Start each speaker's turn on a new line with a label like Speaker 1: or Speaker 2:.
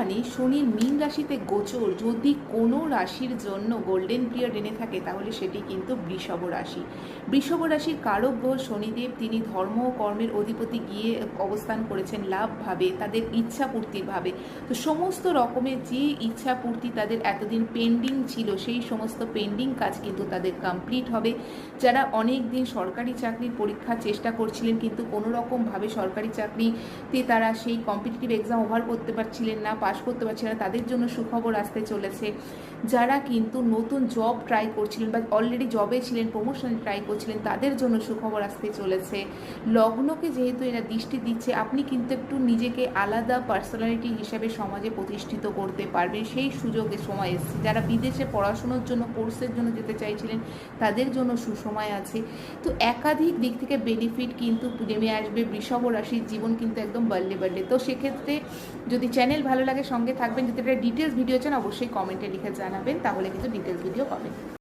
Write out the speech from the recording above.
Speaker 1: বর্তমানে শনির মীন রাশিতে গোচর, যদি কোনো রাশির জন্য গোল্ডেন পিরিয়ড এনে থাকে, তাহলে সেটি কিন্তু বৃষভ রাশি। বৃষভ রাশির কারক গ্রহ শনিদেব, তিনি ধর্ম ও কর্মের অধিপতি গিয়ে অবস্থান করেছেন লাভভাবে, তাদের ইচ্ছা পূর্তির ভাবে তো সমস্ত রকমের যে ইচ্ছা পূর্তি তাদের এতদিন পেন্ডিং ছিল, সেই সমস্ত পেন্ডিং কাজ কিন্তু তাদের কমপ্লিট হবে। যারা অনেক দিন সরকারি চাকরির পরীক্ষার চেষ্টা করছিলেন, কিন্তু কোনো রকমভাবে সরকারি চাকরিতে তারা সেই কম্পিটিটিভ এক্সাম ওভার করতে পারছিলেন না পাশ করতে পারছে না, তাদের জন্য সুখবর আসতে চলেছে। যারা কিন্তু নতুন জব ট্রাই করছিলেন বা অলরেডি জবে ছিলেন প্রমোশন ট্রাই করছিলেন, তাদের জন্য সুখবর আসতে চলেছে। লগ্নকে যেহেতু এরা দৃষ্টি দিচ্ছে, আপনি কিন্তু একটু নিজেকে আলাদা পার্সোনালিটি হিসেবে সমাজে প্রতিষ্ঠিত করতে পারবেন। সেই সুযোগে সময় এসছে। যারা বিদেশে পড়াশোনার জন্য কোর্সের জন্য যেতে চাইছিলেন, তাদের জন্য সুসময় আছে। তো একাধিক দিক থেকে বেনিফিট কিন্তু নেমে আসবে। বৃষভ রাশির জীবন কিন্তু একদম বাল্লে বাল্লে তো সেক্ষেত্রে যদি চ্যানেল ভালো লাগে সঙ্গে থাকবেন। যদি এটা ডিটেলস ভিডিও চান, অবশ্যই কমেন্টে লিখে জানাবেন। তাহলে কিন্তু ডিটেলস ভিডিও পাবেন।